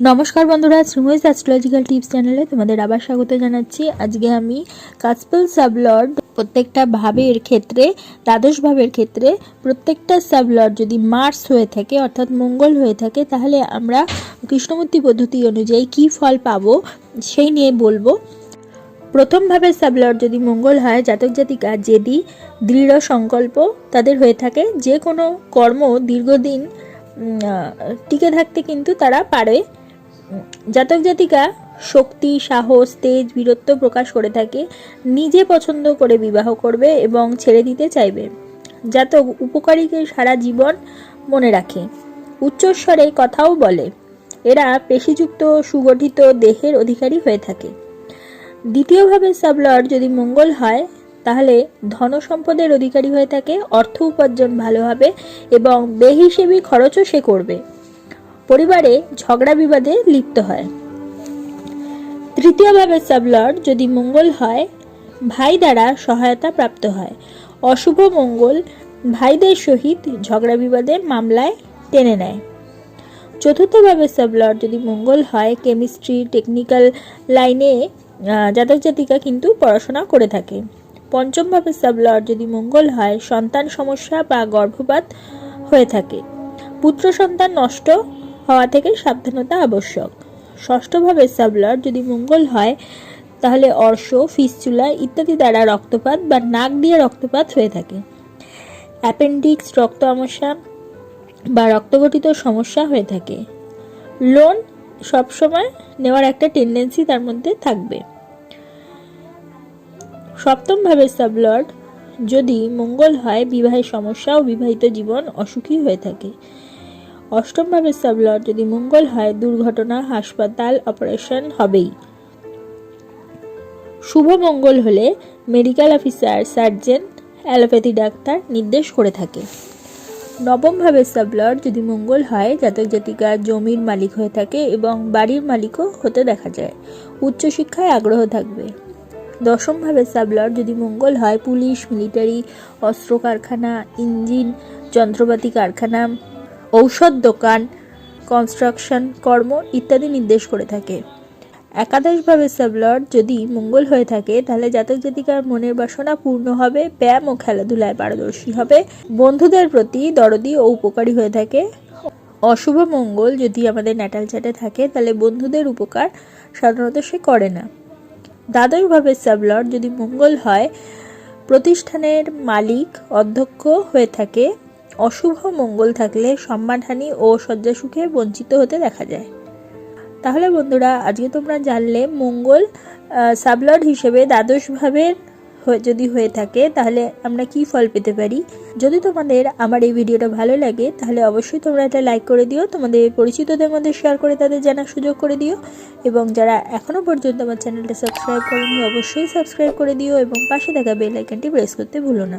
নমস্কার বন্ধুরা Sreemoyee astrological tips চ্যানেলে তোমাদের আবার স্বাগত জানাচ্ছি। আজকে আমি কাসপেল সাবলর্ড প্রত্যেকটা ভাবের ক্ষেত্রে, দ্বাদশ ভাবের ক্ষেত্রে প্রত্যেকটা সাবলর্ড যদি মার্স হয়ে থাকে, অর্থাৎ মঙ্গল হয়ে থাকে, তাহলে আমরা কৃষ্ণমূর্তি পদ্ধতি অনুযায়ী কি ফল পাবো সেই নিয়ে বলব। প্রথম ভাবের সাবলর্ড যদি মঙ্গল হয়, জাতক জাতিকা জেদি দৃঢ় সংকল্প তাদের হয়ে থাকে, যে কোনো কর্ম দীর্ঘদিন টিকে থাকতে কিন্তু তারা পারে। জাতক জাতিকা শক্তি, সাহস, তেজ, বীরত্ব প্রকাশ করে থাকে, নিজে পছন্দ করে বিবাহ করবে এবং ছেড়ে দিতে চাইবে। জাতক উপকারীকে সারা জীবন মনে রাখে। উচ্চস্বরে কথাও বলে, এরা পেশিযুক্ত, সুগঠিত দেহের অধিকারী হয়ে থাকে। দ্বিতীয়ভাবে সাবলর্ড যদি মঙ্গল হয়, তাহলে ধন সম্পদের অধিকারী হয়ে থাকে, অর্থ উপার্জন ভালো হবে এবং বেহিসেবি খরচও সে করবে। পরিবারে ঝগড়া বিবাদে লিপ্ত হয়। তৃতীয়ভাবে সাবলর্ড যদি মঙ্গল হয়, ভাই দ্বারা সহায়তা প্রাপ্ত হয়। অশুভ মঙ্গল ভাইদের সহিত ঝগড়া বিবাদে মামলায় টেনে নেয়। চতুর্থভাবে সাবলর্ড যদি মঙ্গল হয়, কেমিস্ট্রি, টেকনিক্যাল লাইনে জাতক জাতিকা কিন্তু পড়াশোনা করে থাকে। পঞ্চমভাবে সাবলর্ড যদি মঙ্গল হয়, সন্তান সমস্যা বা গর্ভপাত হয়ে থাকে। পুত্র সন্তান নষ্ট হওয়া থেকে সাবধানতা আবশ্যক। ষষ্ঠভাবে সাবলর্ড যদি মঙ্গল হয়, তাহলে অর্শ, ফিসচুলা ইত্যাদি দ্বারা রক্তপাত বা নাক দিয়ে রক্তপাত হয়ে থাকে। অ্যাপেন্ডিক্স, রক্ত আমস্যা বা রক্তগঠিত সমস্যা হয়ে থাকে। লোন সবসময় নেওয়ার একটা টেন্ডেন্সি তার মধ্যে থাকবে। সপ্তম ভাবে সাবলর্ড যদি মঙ্গল হয় বিবাহের সমস্যা ও বিবাহিত জীবন অসুখী হয়ে থাকে। অষ্টম ভাবে সাবলর্ড যদি মঙ্গল হয় দুর্ঘটনা হাসপাতাল অপারেশন হবেই। শুভ মঙ্গল হলে medical officer, surgeon, allopathy doctor নির্দেশ করে থাকে। নবম ভাবের সাবলর্ড যদি মঙ্গল হয়, জাতক জাতিকা জমির মালিক হয়ে থাকে এবং বাড়ির মালিকও হতে দেখা যায়। উচ্চশিক্ষায় আগ্রহ থাকবে। দশম ভাবের সাবলর্ড যদি মঙ্গল হয়, পুলিশ, মিলিটারি অস্ত্র কারখানা ইঞ্জিন, যন্ত্রপাতি কারখানা ঔষধ দোকান কনস্ট্রাকশন কর্ম ইত্যাদি নির্দেশ করে থাকে। একাদশভাবে সাবলর্ড যদি মঙ্গল হয়ে থাকে, তাহলে জাতক জাতিকার মনের বাসনা পূর্ণ হবে, ব্যায়াম ও খেলাধুলায় পারদর্শী হবে। বন্ধুদের প্রতি দরদি ও উপকারী হয়ে থাকে। অশুভ মঙ্গল যদি আমাদের ন্যাটাল চাটে থাকে, তাহলে বন্ধুদের উপকার সাধারণত সে করে না। দ্বাদশভাবে সাবলর্ড যদি মঙ্গল হয়, প্রতিষ্ঠানের মালিক, অধ্যক্ষ হয়ে থাকে অশুভ মঙ্গল থাকলে সম্মানহানি ও শয্যাসুখে বঞ্চিত হতে দেখা যায়। তাহলে বন্ধুরা, আজকে তোমরা জানলে মঙ্গল সাবলড হিসেবে দ্বাদশ ভাবের যদি হয়ে থাকে, তাহলে আমরা কি ফল পেতে পারি? যদি তোমাদের আমার এই ভিডিওটা ভালো লাগে, তাহলে অবশ্যই তোমরা এটা লাইক করে দিও, তোমাদের পরিচিতদের মধ্যে শেয়ার করে তাদের জানার সুযোগ করে দিও, এবং যারা এখনও পর্যন্ত আমার চ্যানেলটা সাবস্ক্রাইব করেনি, অবশ্যই সাবস্ক্রাইব করে দিও, এবং পাশে থাকা বেল আইকনটি প্রেস করতে ভুলো না।